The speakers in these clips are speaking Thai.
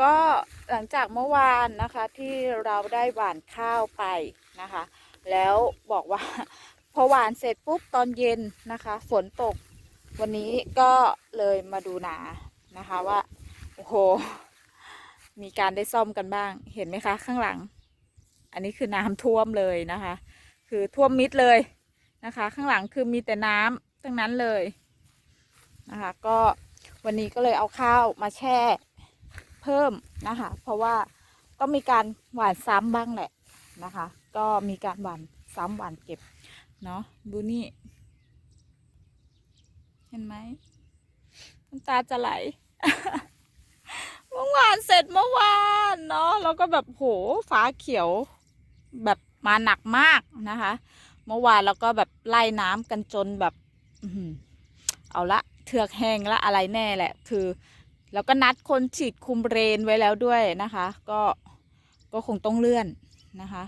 ก็หลังจากเมื่อวานนะคะที่เราได้หว่านข้าวไปนะคะ แล้วบอกว่าพอหว่านเสร็จปุ๊บตอนเย็นนะคะ ฝนตกวันนี้ก็เลยมาดูนานะคะว่าโอ้โหมีการได้ซ่อมกันบ้าง เห็นไหมคะ ข้างหลัง อันนี้คือน้ำท่วมเลยนะคะ คือท่วมมิดเลยนะคะ ข้างหลังคือมีแต่น้ำทั้งนั้นเลยนะคะ ก็วันนี้ก็เลยเอาข้าวมาแช่ เพิ่มนะคะ เพราะว่าต้องมีการหว่านซ้ำบ้างแหละนะคะ ก็มีการหว่านซ้ำหว่านเก็บเนาะดูนี่ เห็นไหมน้ำตาจะไหลเมื่อวานเสร็จเมื่อวานเนาะแล้วก็แบบโหฟ้าเขียวแบบมาหนักมากนะคะ เมื่อวานเราก็แบบไล่น้ำกันจนแบบเอาละเทือกแห้งละอะไรแน่แหละ คือ แล้วก็นัดคนฉีดคุมเรนไว้แล้วด้วยนะคะ ก็ก็คงต้องเลื่อนนะคะ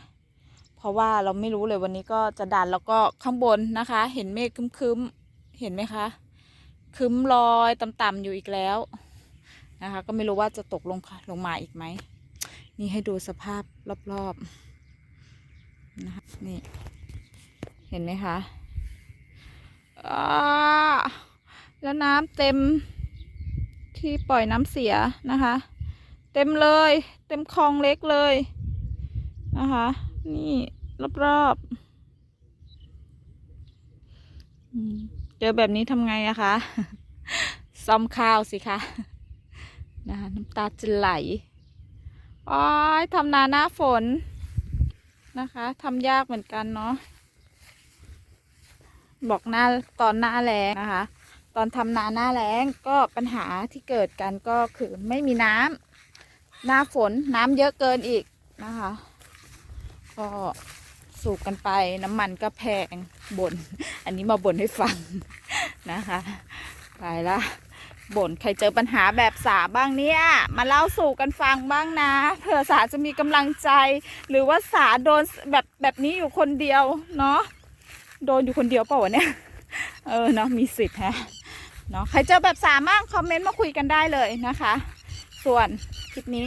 เพราะว่าเราไม่รู้เลยวันนี้ก็จะดันแล้วก็ข้างบนนะคะ เห็นเมฆคึ้มๆเห็นไหมคะคึ้มลอยต่ำๆอยู่อีกแล้วนะคะ ก็ไม่รู้ว่าจะตกลงลงมาอีกไหมนี่ให้ดูสภาพรอบๆนะคะนี่เห็นไหมคะอ่าแล้วน้ำเต็ม ที่ปล่อยน้ำเสียนะคะ เต็มเลย เต็มคลองเล็กเลยนะคะ นี่รอบๆเจอแบบนี้ทำไงอะคะซ่อมข้าวสิคะนะคะน้ำตาจะไหลอ้อยทำนาหน้าฝนนะคะทำยากเหมือนกันเนาะบอกหน้าตอนหน้าแล้งนะคะ ตอนทำนาหน้าแล้งก็ปัญหาที่เกิดกันก็คือไม่มีน้ำหน้าฝนน้ำเยอะเกินอีกนะคะ ก็สูบกันไปน้ำมันก็แพงบ่นอันนี้มาบ่นให้ฟังนะคะตายละบ่นใครเจอปัญหาแบบสาบ้างเนี่ยมาเล่าสู่กันฟังบ้างนะเผื่อสาจะมีกำลังใจ หรือว่าสาโดนแบบแบบนี้อยู่คนเดียวเนาะโดนอยู่คนเดียวเปล่าวะเนี่ย เออเนาะมีสิทธิ์ฮะ เนาะใครเจอแบบสามารถคอมเมนต์มาคุยกันได้เลยนะคะ ส่วนคลิปนี้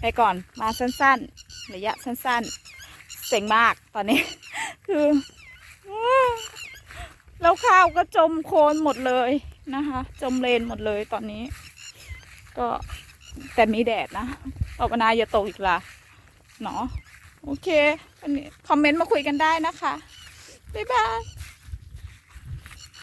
ไปก่อนมาสั้นๆ ระยะสั้นๆ เสียงมากตอนนี้ คือแล้วข้าวก็จมโคลนหมดเลยนะคะ จมเลนหมดเลยตอนนี้ ก็แต่มีแดดนะภาวนาอย่าตกอีกละเนาะโอเควันนี้คอมเมนต์มาคุยกันได้นะคะ บ๊ายบาย